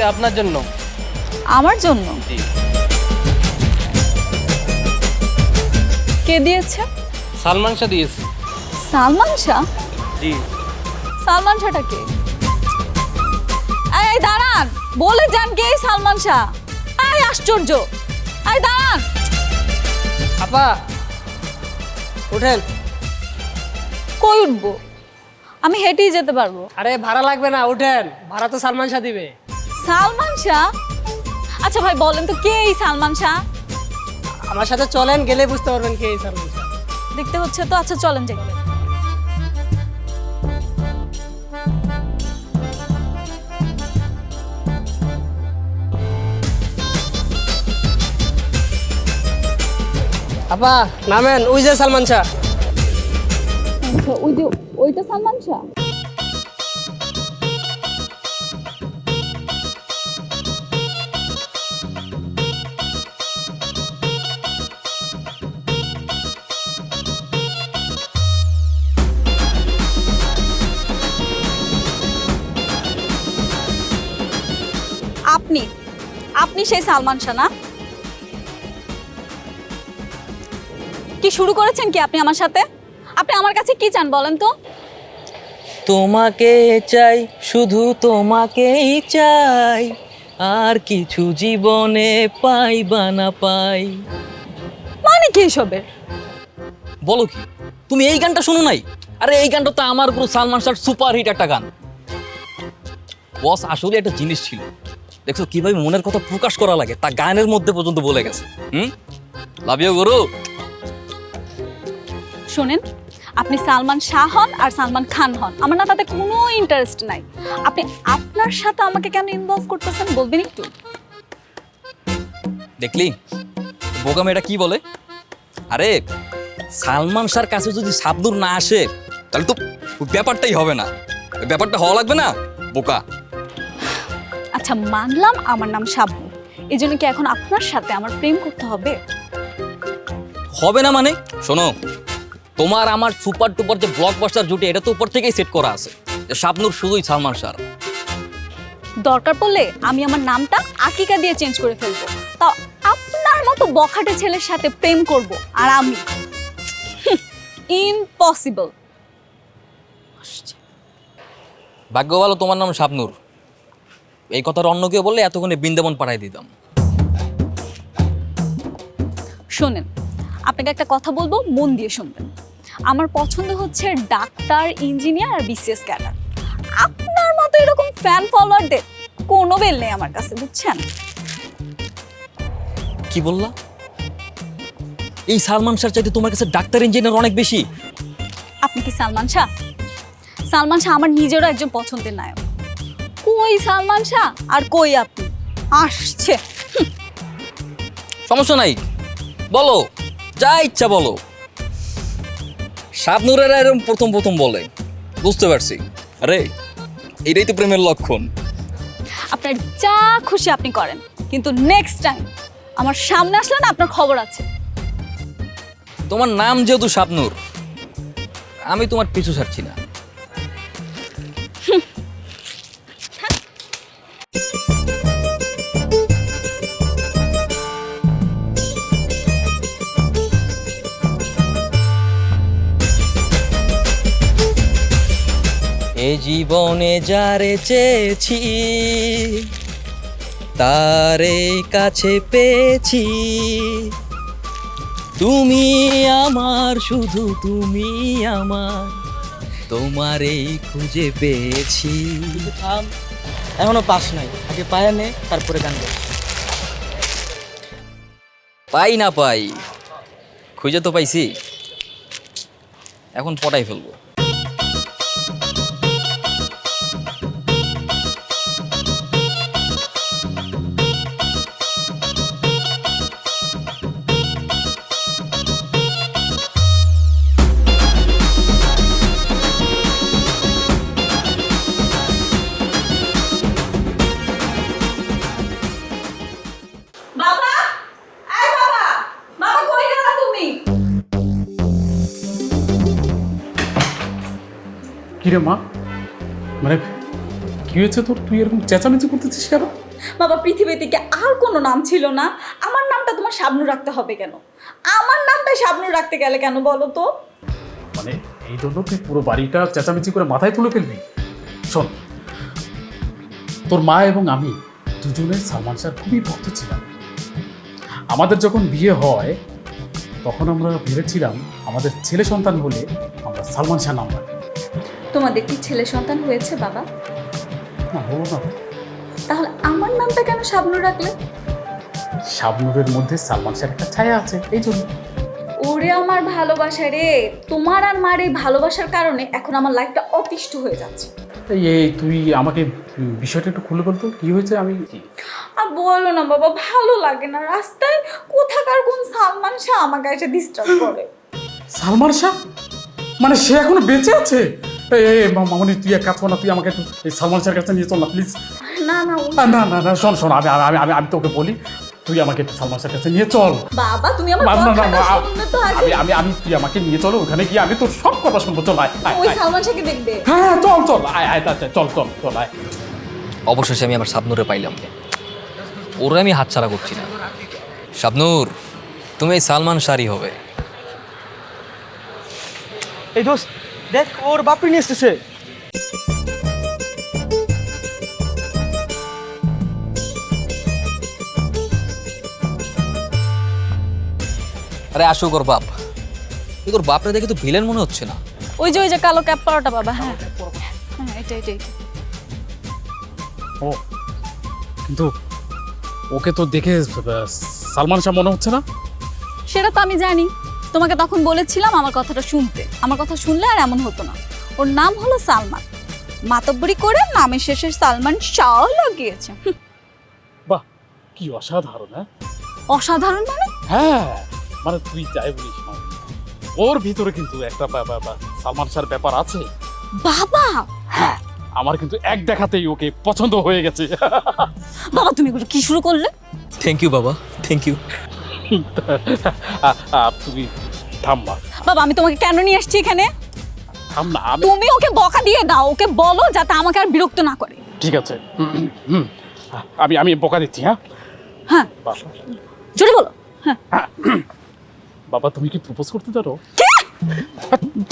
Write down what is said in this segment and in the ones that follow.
এটা আপনার জন্য? আমার জন্য? জি। কে দিয়েছে? সালমান শাহ দিয়েছে। সালমান শাহ? জি। সালমান শাহটা কে? এই, দাঁড়ান। বলে যান কে এই সালমান শাহ? এই আশ্চর্য। এই দাঁড়ান। আপা উঠেন। কই উঠবো? আমি হেঁটেই যেতে পারব। আরে ভাড়া লাগবে না উঠেন। ভাড়া তো সালমান শাহ দিবে। সালমান শাহ? আচ্ছা ভাই বলেন তো কে এই সালমান শাহ? আমার সাথে চলেন গেলে বুঝতে পারবেন কে এই সালমান শাহ। দেখতে হচ্ছে তো? আচ্ছা চলেন যাই। আপা নামেন ওই যে সালমান শাহ। আচ্ছা, ওই যে ওইটা সালমান শাহ? আপনি আপনি সেই সালমান শাহ না? কি শুরু করেছেন কি আপনি আমার সাথে? আপনি আমার কাছে কি চান বলেন তো? তোমাকে চাই শুধু তোমাকেই চাই আর কিছু জীবনে পাই বা না পাই। মানে কি এসবের বলো কি তুমি এই গানটা শুনো নাই? আরে এই গানটা তো আমার গুরু সালমান শাহর সুপার হিট একটা গান। বস আসলে একটা জিনিস ছিল। দেখছ কীভাবে মনের কথা প্রকাশ করা লাগে? তা গানের মধ্যে পর্যন্ত বলে গেছে। হুম? লাভ ইউ গুরু। শোনেন আপনি সালমান শাহ হন আর সালমান খান হন। আমার না তাতে কোনো ইন্টারেস্ট নাই। আপনি আপনার সাথে আমাকে কেন ইনভলভ করতেছেন বলবেন একটু? দেখলি বোকা মেয়েটা কি বলে? আরে সালমান শাহর কাছে যদি সাবদুর না আসে তাহলে তো ব্যাপারটাই হবে না। ব্যাপারটা হওয়া লাগবে না বোকা। আচ্ছা মানলাম আমার নাম শাবনু এই জন্য কি এখন আপনার সাথে আমার প্রেম করতে হবে? হবে না মানে? শোনো তোমার আমার সুপার টুপার যে ব্লকবাস্টার জুটি এটা তো উপর থেকেই সেট করা আছে। শাবনুর শুধুই সালমান শাহ। দরকার পড়লে আমি আমার নামটা আকিকা দিয়ে চেঞ্জ করে ফেলব। তাও আপনার মতো বখাটে ছেলের সাথে প্রেম করব আর আমি? ইম্পসিবল ভাগ্য ভালো তোমার নাম শাবনুর। এই কথার অন্য কেউ বললে এতক্ষণে বৃন্দাবন পাঠাই দিতাম। শোনেন আপনাকে একটা কথা বলব মন দিয়ে শুনবেন। আমার পছন্দ হচ্ছে ডাক্তার ইঞ্জিনিয়ার আর বিসিএস ক্যাডার। আপনার মতো এরকম ফ্যান ফলোয়ারদের কোনো বেল নেই আমার কাছে বুঝছেন? কি বললা? এই সালমান শাহ চাইতে তোমার কাছে ডাক্তার ইঞ্জিনিয়ার অনেক বেশি। আপনি কি সালমান শাহ? সালমান শাহ আমার নিজেরও একজন পছন্দের নায়ক। কই সালমান শাহ? আর কই আপনি? আসছে। সমস্যা নাই। বলো যা ইচ্ছা বলো। শাবনুরেরা এরকম প্রথম প্রথম বলে। বুঝতে পারছি। আরে এটাই তো প্রেমের লক্ষণ। আপনার যা খুশি আপনি করেন। কিন্তু নেক্সট টাইম আমার সামনে আসলে না আপনার খবর আছে। তোমার নাম যেহেতু শাবনুর আমি তোমার পিছু ছাড়ছি না। এ জীবনে যারে চেয়েছি তারে কাছে পেয়েছি। তুমি আমার শুধু তুমি আমার তোমারেই খুঁজে পেয়েছি। এখনও পাস নাই। আগে পায়ে নে তারপরে গান পাই না পাই খুঁজে তো পাইছি। এখন পটাই ফেলব। কিরে মা? মানে কি হয়েছে তোর? তুই এরকম চেঁচামেচি করতেছিস কেন? বাবা পৃথিবীতে কি আর কোনো নাম ছিল না। আমার নামটা তোমার শাবনু রাখতে হবে কেন? আমার নামটা শাবনু রাখতে গেলে কেন বলো তো? মানে এই জন্য তুই পুরো বাড়িটা চেঁচামেচি করে মাথায় তুলে ফেলবি। শোন তোর মা এবং আমি দুজনের সালমান শাহ খুবই ভক্ত ছিলাম। আমাদের যখন বিয়ে হয় তখন আমরা ভেবেছিলাম আমাদের ছেলে সন্তান হলে আমরা সালমান শাহ নাম রাখব। তোমাদের কি ছেলে সন্তান হয়েছে বাবা? না হলো না। তাহলে আমার নামটা কেন শাবনু রাখলে? শাবনুরের মধ্যে সালমান শাহের একটা ছায়া আছে এই জন্য। ওরে আমার ভালোবাসা রে তোমার আর মার এই ভালোবাসার কারণে এখন আমার লাইফটা অতিষ্ঠ হয়ে যাচ্ছে। এই এই তুই আমাকে বিষয়টা একটু খুলে বলতো কি হয়েছে? আমি আর বলো না বাবা ভালো লাগে না। রাস্তায় কোথাকার কোন সালমান শাহ আমাকে এসে ডিস্টার্ব করে? সালমান শাহ? মানে সে এখনও বেঁচে আছে? এই এই মামনি তুই এক কাজ কর না তুই আমাকে একটু এই সালমান শাহের কাছে নিয়ে চল না প্লিজ না না না না না শোন শোন আমি আমি আমি আমি তোকে বলি তুই আমাকে একটু সালমান শাহের কাছে নিয়ে চল। বাবা তুমি আমার না, না, না, তো আমি আমি আমি তুই আমাকে নিয়ে চলো ওখানে গিয়ে আমি তোর সব কথা শুনব চল আয় ওই সালমান শাহকে দেখবে। হ্যাঁ চল চল আয় আয় আচ্ছা চল চল চল আয়। অবশেষে আমি আমার শাবনুরে পাইলাম ওরে আমি হাতছাড়া করছি না। শাবনুর তুমি সালমান শাহরই হবে। এই দোস্ত দেখ ওর বাপি নিয়ে এসেছে। আরে আসুক ওর বাপ। কিন্তু ওর বাপরে দেখে তো ভিলেন মনে হচ্ছে না। ওই যে ওই যে কালো ক্যাপ পরাটা বাবা হ্যাঁ। হ্যাঁ এটা এটা এটা। ও কিন্তু ওকে তো দেখে আহ, সালমান শাহ মনে হচ্ছে না? সেটা তো আমি জানি। তোমাকে তখন বলেছিলাম আমার কথাটা শুনতে। আমার কথা শুনলে আর এমন হতো না। ওর নাম হলো সালমান। মাতব্বরি করে নামের শেষে সালমান শাহ লাগিয়েছে। বাহ কি অসাধারণ হ্যাঁ? অসাধারণ মানে? হ্যাঁ মানে তুই যাই বলিস ওর ভিতরে কিন্তু একটা সালমান শাহর ব্যাপার আছে। বাবা! হ্যাঁ আমার কিন্তু এক দেখাতেই ওকে পছন্দ হয়ে গেছে। বাবা তুমি এগুলো কি শুরু করলে? থ্যাংক ইউ বাবা। থ্যাংক ইউ তুমি থাম মা। বাবা আমি তোমাকে কেন নিয়ে আসছি এখানে? থাম না আমি তুমি ওকে বকা দিয়ে দাও ওকে বলো যাতে আমাকে আর বিরক্ত না করে। ঠিক আছে। হুম। আমি আমি বকা দিচ্ছি হ্যাঁ? হ্যাঁ। বাবা জোরে বলো। হ্যাঁ। বাবা তুমি কি প্রপোজ করতে জানো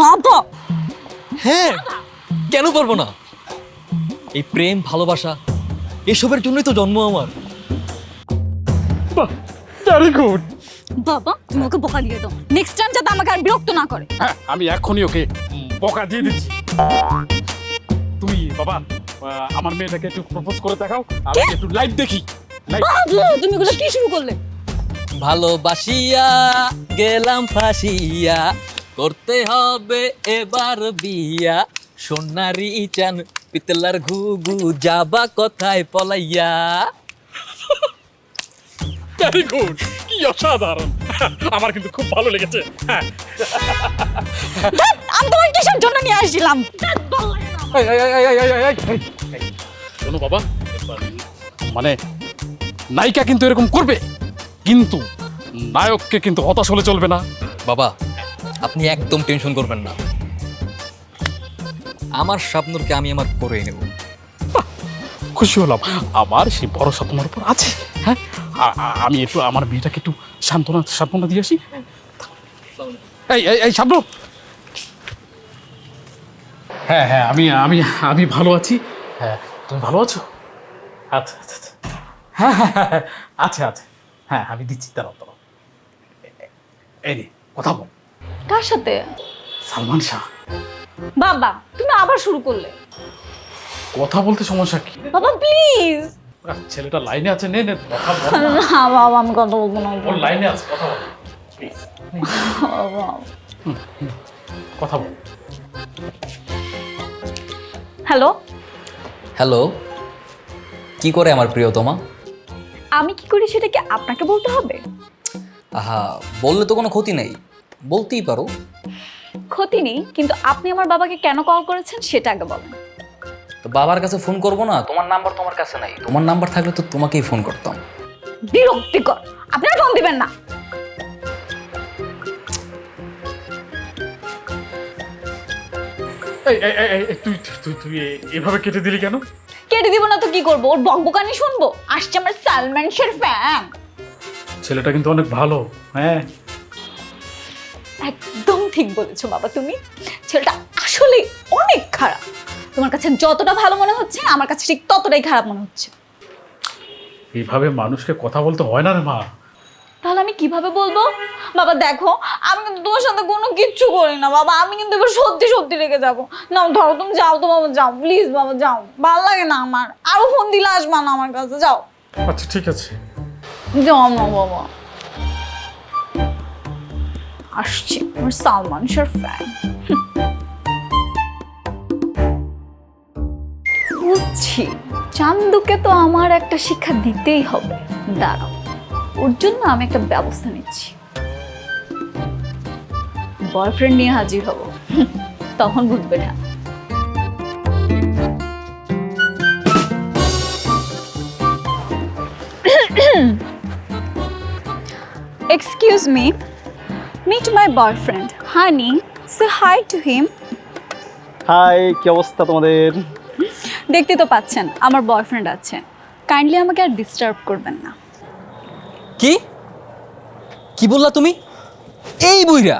বাবা। হ্যাঁ কেন পারব না? এই প্রেম ভালোবাসা এসবের জন্যই তো জন্ম আমার। ভেরি গুড বাবা তুমি ওকে বকা দিয়ে দাও। নেক্সট টাইম যাতে আমাকে আর বিরক্ত না করে। হ্যাঁ আমি এখনই ওকে বকা দিয়ে দিচ্ছি। তুমি বাবা আহ, আমার মেয়েটাকে একটু প্রপোজ করে দেখাও আমি একটু লাইভ দেখি। লাইভ বাবু তুমি এগুলো কি শুরু করলে? ভালোবাসিয়া গেলাম ফাঁসিয়া করতে হবে এবার বিয়া। সোনারি চান পিতলার ঘুঘু যাবা কোথায় পলাইয়া? ভেরি গুড কি অসাধারণ। আমার কিন্তু খুব ভালো লেগেছে। হ্যাঁ। আমি তোমাকে কিসের জন্য নিয়ে আসছিলাম? এই, এই, এই, এই, এই, এই, এই, এই, এই, শোনো বাবা মানে নায়িকা কিন্তু এরকম করবে কিন্তু নায়ককে কিন্তু হতাশ হলে চলবে না। বাবা আপনি একদম টেনশন করবেন না। আমার স্বপ্নকে আমি আমার করে নেব। খুশি হলাম। আমার সেই বড় তোমার উপর আছে। হ্যাঁ? আমি একটু আমার বিয়েটাকে একটু সান্ত্বনা সান্ত্বনা দিয়ে আসি। এই এই এই সাবন হ্যাঁ হ্যাঁ আমি আমি আমি ভালো আছি। হ্যাঁ তুমি ভালো আছো? আচ্ছা আচ্ছা আচ্ছা। হ্যাঁ হ্যাঁ হ্যাঁ, হ্যাঁ, আছে আছে হ্যাঁ আমি দিচ্ছি তারা তারা এই রে কথা বল। কার সাথে? সালমান শাহ। বাবা তুমি আবার শুরু করলে। কথা বলতে সমস্যা কি? বাবা প্লিজ ছেলেটা লাইনে আছে নে নে কথা বল। না। বাবা আমি কথা বলব না ওর লাইনে আছে কথা বল। কথা বল। হ্যালো? হ্যালো? কি করে আমার প্রিয়তমা? আমি কি করি সেটা কি আপনাকে বলতে হবে? আহা বললে তো কোনো ক্ষতি নেই। বলতেই পারো। ক্ষতি নেই কিন্তু আপনি আমার বাবাকে কেন কল করেছেন সেটা আগে বলেন। তো বাবার কাছে ফোন করব না? তোমার নাম্বার তোমার কাছে নাই। তোমার নাম্বার থাকলে তো তোমাকেই ফোন করতাম। বিরক্তিকর। আপনি ফোন দিবেন না। এই এই এই, এই তুই তুই তুই এ- এভাবে কেটে দিলি কেন? কেটে দিব না তো কি করব? ওর বকবকানি শুনব? আসছে আমার সালমান শের ফ্যান ছেলেটা কিন্তু অনেক ভালো হ্যাঁ? একদম ঠিক বলেছ বাবা তুমি। ছেলেটা আসলে অনেক খারাপ। তোমার কাছে যতটা ভালো মনে হচ্ছে আমার কাছে ঠিক ততটাই খারাপ মনে হচ্ছে। এইভাবে মানুষকে কথা বলতে হয় না রে মা। তাহলে আমি কীভাবে বলব? বাবা দেখো আমি কিন্তু তোমার সাথে কোনো কিচ্ছু করি না বাবা। আমি কিন্তু এবার সত্যি সত্যি রেখে যাব। না ধরো তুমি যাও তো বাবা যাও। প্লিজ বাবা যাও। ভালো লাগে না আমার। আরও ফোন দিলে আসবা না আমার কাছে। যাও। আচ্ছা ঠিক আছে। যাও না বাবা। আসছি আমার সালমান শাহ ফ্যান বুঝছি চান্দুকে তো আমার একটা শিক্ষা দিতেই হবে। দাঁড়াও, ওর জন্য আমি একটা ব্যবস্থা নিচ্ছি। বয়ফ্রেন্ড নিয়ে হাজির হব। তখন বুঝবে না। Excuse me meet my boyfriend honey say hi to him hi কি অবস্থা তোমাদের? দেখতে তো পাচ্ছেন আমার বয়ফ্রেন্ড আছে। কাইন্ডলি আমাকে আর ডিস্টার্ব করবেন না। কি? কি বললা তুমি? এই বুইরা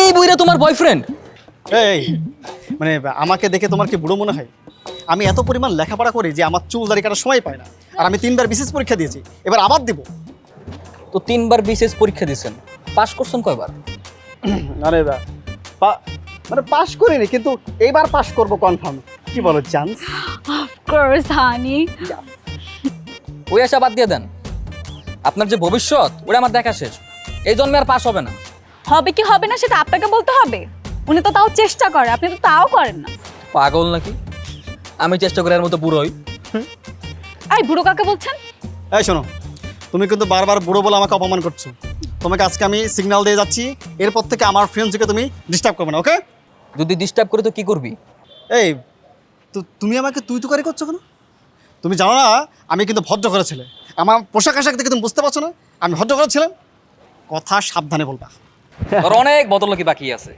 এই বুইরা তোমার বয়ফ্রেন্ড এই মানে আমাকে দেখে তোমার কি বুড়ো মনে হয়? আমি এত পরিমাণ লেখাপড়া করি যে আমার চুল দাড়ি কাটার সময় পায় না। আর আমি তিনবার বিশেষ পরীক্ষা দিয়েছি এবার আবার দিব। তো তিনবার বিশেষ পরীক্ষা দিয়েছেন। পাশ করছেন কয়বার? আরে মানে পাশ করিনি কিন্তু এইবার পাশ করব কনফার্ম কি বলো চান্স অফকোর্স হানি ওই আশা বাদ দিয়ে দেন। আপনার যে ভবিষ্যৎ ওটা আমার দেখা শেষ। এই জন্মে আর পাস হবে না। হবে কি হবে না সেটা আপনাকে বলতে হবে। উনি তো তাও চেষ্টা করে আপনি তো তাও করেন না। পাগল নাকি? আমি চেষ্টা করি এর মতো বুড়ো হই। এই বুড়ো কাকে বলছেন? এই শোনো তুমি কিন্তু বারবার বুড়ো বলে আমাকে অপমান করছ। তোমাকে আজকে আমি সিগন্যাল দিয়ে যাচ্ছি এরপর থেকে আমার ফ্রেন্ডসকে তুমি ডিস্টার্ব করবে না ওকে যদি ডিস্টার্ব করে তো কি করবি? এই তো তুমি আমাকে তুই তুকারি করছ কেন? তুমি জানো না আমি কিন্তু ভদ্র করে ছেলে। আমার পোশাক আশাক দেখে তুমি বুঝতে পারছ না আমি ভদ্র করে ছিলাম। কথা সাবধানে বলবা। আর অনেক বদলকি বাকি আছে।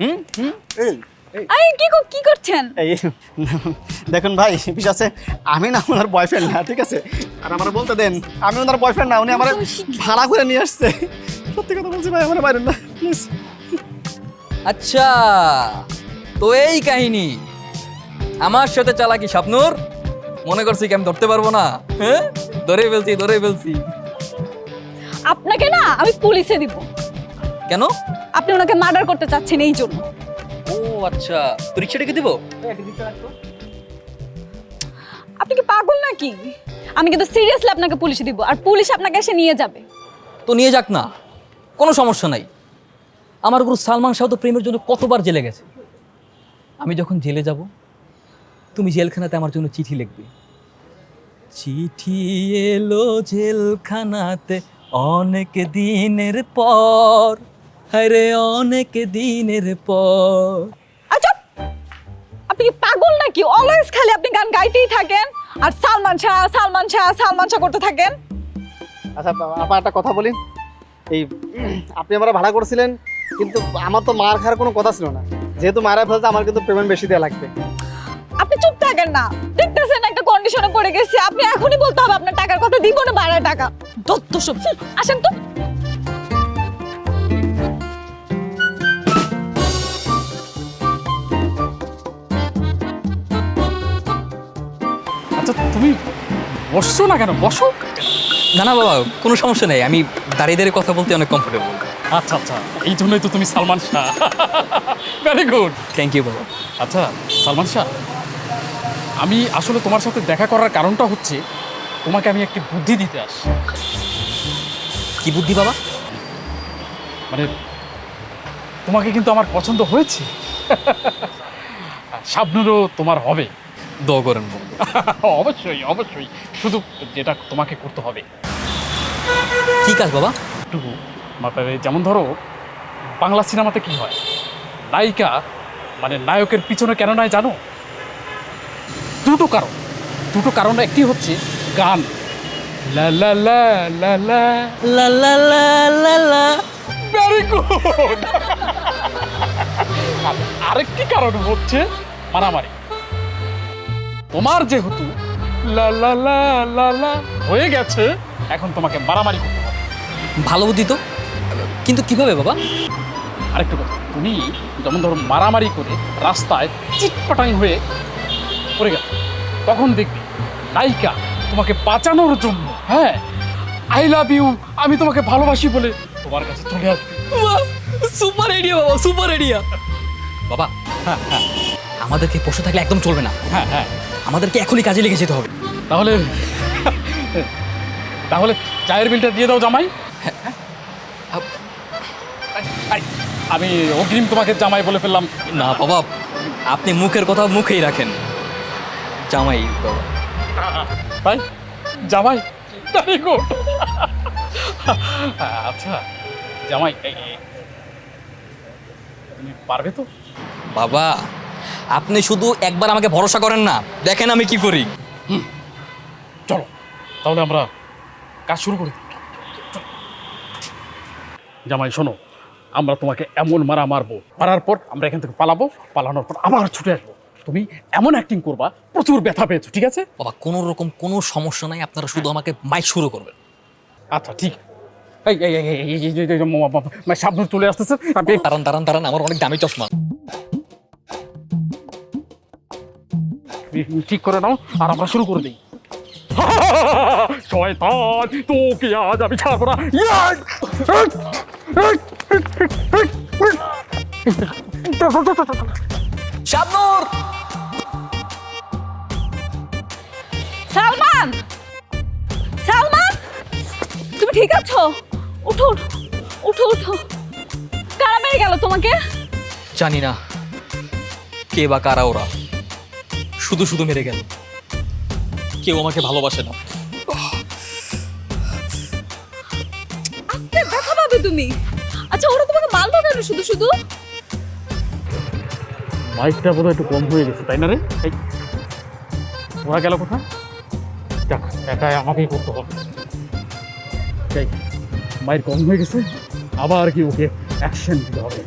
হুম? হুম? এই এই, এই কি কর- কি করছেন? এই দেখুন ভাই বিষয় আছে আমি না ওনার বয়ফ্রেন্ড না ঠিক আছে? আর আমার বলতে দেন আমি ওনার বয়ফ্রেন্ড না উনি আমার ভাড়া করে নিয়ে আসছে। সত্যি কথা বলছি ভাই আমার বাইরেন না প্লিজ আচ্ছা তো এই কাহিনী আমার সাথে চালাকি স্বপ্নুর মনে করছি কি আমি ধরতে পারব না। হ্যাঁ? ধরে ফেলছি ধরে ফেলছি। আপনাকে না আমি পুলিশে দিব। কেন? আপনি ওনাকে মার্ডার করতে চাচ্ছেন এই জন্য। ও আচ্ছা। রিক্সা ডেকে দিব? আপনি কি পাগল নাকি? আমি কিন্তু সিরিয়াসলি আপনাকে পুলিশে দিব আর পুলিশ আপনাকে এসে নিয়ে যাবে। তো নিয়ে যাক না। কোনো সমস্যা নাই। আমার গুরু সালমান শাহ তো প্রেমের জন্য কতবার জেলে গেছে? আমি যখন জেলে যাব তুমি জেলখানাতে আমার জন্য চিঠি লিখবে। চিঠি এলো জেলখানাতে অনেক দিনের পর। আরে অনেক দিনের পর। আচ্ছা আপনি কি পাগল নাকি? অলওয়েজ খালি আপনি গান গাইতেই থাকেন। আর সালমান শাহ সালমান শাহ সালমান শাহ করতে থাকেন। আচ্ছা আপা একটা কথা বলি। এই আপনি আমরা ভাড়া করেছিলেন কিন্তু আমার তো মার খাওয়ার কোনো কথা ছিল না। যেহেতু মারা ফেলতে আমার কিন্তু পেমেন্ট বেশি দেওয়া লাগবে। থাকেন না। দেখতেছেন একটা কন্ডিশনে পড়ে গেছি। আপনি এখনই বলতে হবে আপনার টাকার কথা দিব না বাড়ায় টাকা। দত্ত সব। আসেন তো। আচ্ছা তুমি বসছো না কেন? বসো। না না বাবা কোনো সমস্যা নেই। আমি দাঁড়িয়ে দাঁড়িয়ে কথা বলতে অনেক কমফোর্টেবল আচ্ছা আচ্ছা এই জন্যই তো তুমি Salman Shah. Very good thank you বাবা। আচ্ছা সালমান শাহ আমি আসলে তোমার সাথে দেখা করার কারণটা হচ্ছে তোমাকে আমি একটি বুদ্ধি দিতে আসি কি বুদ্ধি বাবা? মানে তোমাকে কিন্তু আমার পছন্দ হয়েছে। শাবনুরও তোমার হবে। করেন অবশ্যই অবশ্যই। শুধু যেটা তোমাকে করতে হবে। কি কাজ বাবা? একটু মানে যেমন ধরো বাংলা সিনেমাতে কি হয়? নায়িকা মানে নায়কের পিছনে কেন নয় জানো? দুটো কারণ দুটো কারণ একটি হচ্ছে গান লা লা আরেকটি কারণ হচ্ছে মারামারি তোমার যেহেতু হয়ে গেছে এখন তোমাকে মারামারি করতে হবে ভালো বুদ্ধি তো কিন্তু কীভাবে বাবা আরেকটা কথা তুমি যেমন ধরো মারামারি করে রাস্তায় চিটপাটাং হয়ে পড়ে গেল তখন দেখবি নায়িকা তোমাকে বাঁচানোর জন্য হ্যাঁ? আই লাভ ইউ আমি তোমাকে ভালোবাসি বলে তোমার কাছে চলে আসবে। সুপার আইডিয়া বাবা সুপার আইডিয়া বাবা হ্যাঁ হ্যাঁ আমাদেরকে বসে থাকলে একদম চলবে না। হ্যাঁ হ্যাঁ। আমাদেরকে এখনই কাজে লেগে যেতে হবে। তাহলে তাহলে চায়ের বিলটা দিয়ে দাও জামাই। আমি অগ্রিম তোমাকে জামাই বলে ফেললাম। না বাবা আপনি মুখের কথা মুখেই রাখেন। জামাই বাবা তাই জামাই তাই গো। আচ্ছা জামাই তুমি পারবে তো? বাবা আপনি শুধু একবার আমাকে ভরসা করেন না দেখেন আমি কি করি। চলো তাহলে আমরা কাজ শুরু করি। জামাই শোনো আমরা তোমাকে এমন মারা মারবো মারার পর আমরা এখান থেকে পালাবো পালানোর পর আবার ছুটে আসব। তুমি এমন অ্যাক্টিং করবা প্রচুর ব্যথা পেয়েছ ঠিক আছে বাবা কোনো রকম কোনো সমস্যা নাই আপনারা শুধু আমাকে মাইক শুরু করবেন আচ্ছা ঠিক এই এই এই এই- এই- এই- এই- এই- ম- ম- ম- সাবধান চলে আসতেছে দাঁড়ান দাঁড়ান দাঁড়ান আমার অনেক দামি চশমা ঠিক করে নাও আর আমরা শুরু করে দিই শয়তান তোকে আজ আমি ছাড়বো না ইয়া! শাবনুর সালমান! সালমান! তুমি ঠিক আছো? উঠো উঠো উঠো কারা মেরে গেল তোমাকে? জানি না। কে বা কারা ওরা? শুধু শুধু মেরে গেল। কেউ আমাকে ভালোবাসে না। দেখা পাবে তুমি। আচ্ছা ওরা তোমাকে মারলো কেন শুধু শুধু? মাইকটা বোধহয় একটু কম হয়ে গেছে তাই না রে? এই, ওরা গেল কোথায়? একাই আমাকেই করতে হবে। মাইর কম হয়ে গেছে। আবার কি ওকে অ্যাকশন দিতে হবে।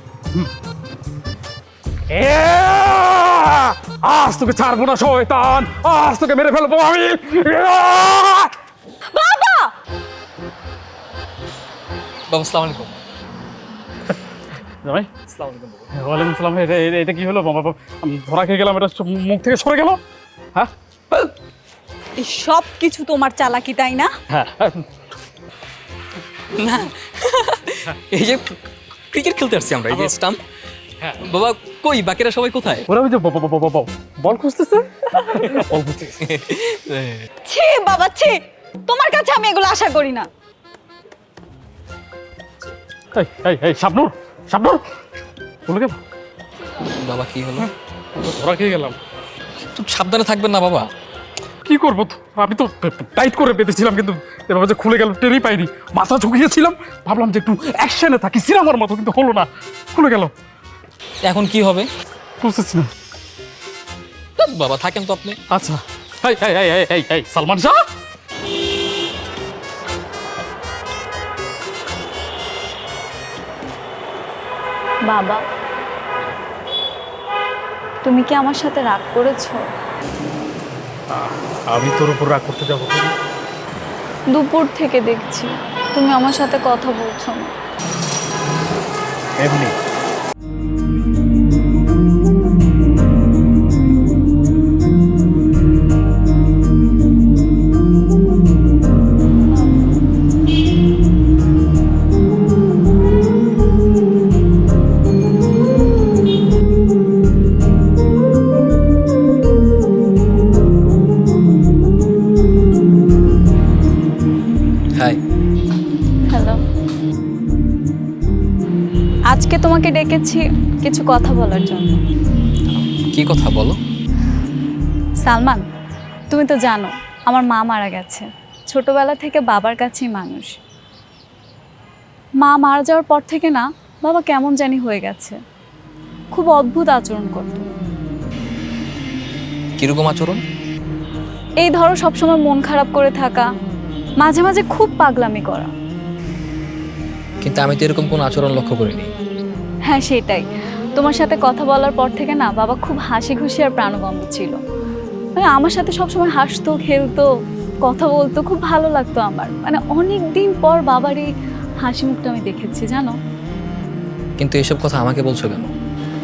আজ তোকে ছাড়বো না শয়তান। আজ তোকে মেরে ফেলব আমি। বাবা! বাবা আসসালামু আলাইকুম। জামাই। আসসালামু আলাইকুম ওয়ালাইকুম সালাম এটা এটা- কি হলো? বাবা, আমি ধরা খেয়ে গেলাম এটা মুখ থেকে সরে গেল। হ্যাঁ? এই সব কিছু তোমার চালাকি তাই না? হ্যাঁ। না এই যে ক্রিকেট খেলতে আসছি আমরা এই যে স্টাম্প। হ্যাঁ। বাবা কই বাকিরা সবাই কোথায়? ওরা ওই যে বল খুঁজতেছে? বল খুঁজতেছে। ছি বাবা ছি। তোমার কাছে আমি এগুলো আশা করি না। এই এই এই শাবনুর শাবনুর। গেল। বাবা কি হলো? ধরা খেয়ে গেলাম? একটু সাবধানে থাকবেন না বাবা। কি করব? তো? আমি তো টাইট করে পেতেছিলাম কিন্তু এভাবে যে খুলে গেল টেরই পাইনি। মাথা ঝুঁকিয়েছিলাম। ভাবলাম যে একটু অ্যাকশনে থাকি। সিনেমার মতো কিন্তু হলো না। খুলে গেল। এখন কি হবে? বুঝতেছি না। বাবা থাকেন তো আপনি। আচ্ছা। এই এই এই এই এই সালমান শাহ! বাবা তুমি কি আমার সাথে রাগ করেছ? আমি তোর উপর রাগ করতে যাব? দুপুর থেকে দেখছি। তুমি আমার সাথে কথা বলছো না। এমনি। ডেকেছি কিছু কথা বলার জন্য। কি কথা বলো? সালমান তুমি তো জানো আমার মা মারা গেছে। ছোটবেলা থেকে বাবার কাছেই মানুষ। মা মারা যাওয়ার পর থেকে না বাবা কেমন জানি হয়ে গেছে। খুব অদ্ভুত আচরণ করত। কীরকম আচরণ? এই ধরো সবসময় মন খারাপ করে থাকা মাঝে মাঝে খুব পাগলামি করা। কিন্তু আমি তো এরকম কোনো আচরণ লক্ষ্য করিনি। হ্যাঁ সেটাই। তোমার সাথে কথা বলার পর থেকে না বাবা খুব হাসি খুশি আর প্রাণবন্ত ছিল। মানে আমার সাথে সবসময় হাসতো খেলতো কথা বলতো খুব ভালো লাগতো আমার। মানে অনেক দিন পর বাবার এই হাসি মুখটা আমি দেখেছি জানো? কিন্তু এসব কথা আমাকে বলছো কেন?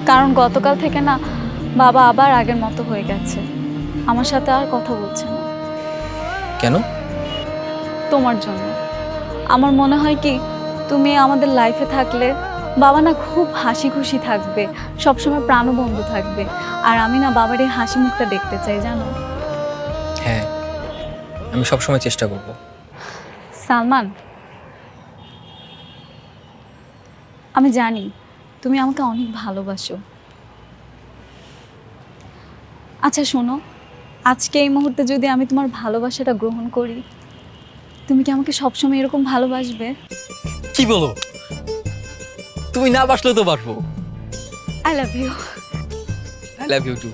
কারণ গতকাল থেকে না বাবা আবার আগের মতো হয়ে গেছে। আমার সাথে আর কথা বলছে না। কেন? তোমার জন্য। আমার মনে হয় কি তুমি আমাদের লাইফে থাকলে বাবা না খুব হাসি খুশি থাকবে সবসময় প্রাণবন্ধু থাকবে। আর আমি না বাবার এই হাসি মুখটা দেখতে চাই জানো? হ্যাঁ আমি সবসময় চেষ্টা করব। সালমান আমি জানি তুমি আমাকে অনেক ভালোবাসো। আচ্ছা শোনো আজকে এই মুহূর্তে যদি আমি তোমার ভালোবাসাটা গ্রহণ করি তুমি কি আমাকে সবসময় এরকম ভালোবাসবে? কি বলো? তুমি না বাসলে তো বাসবো। I love you I love you too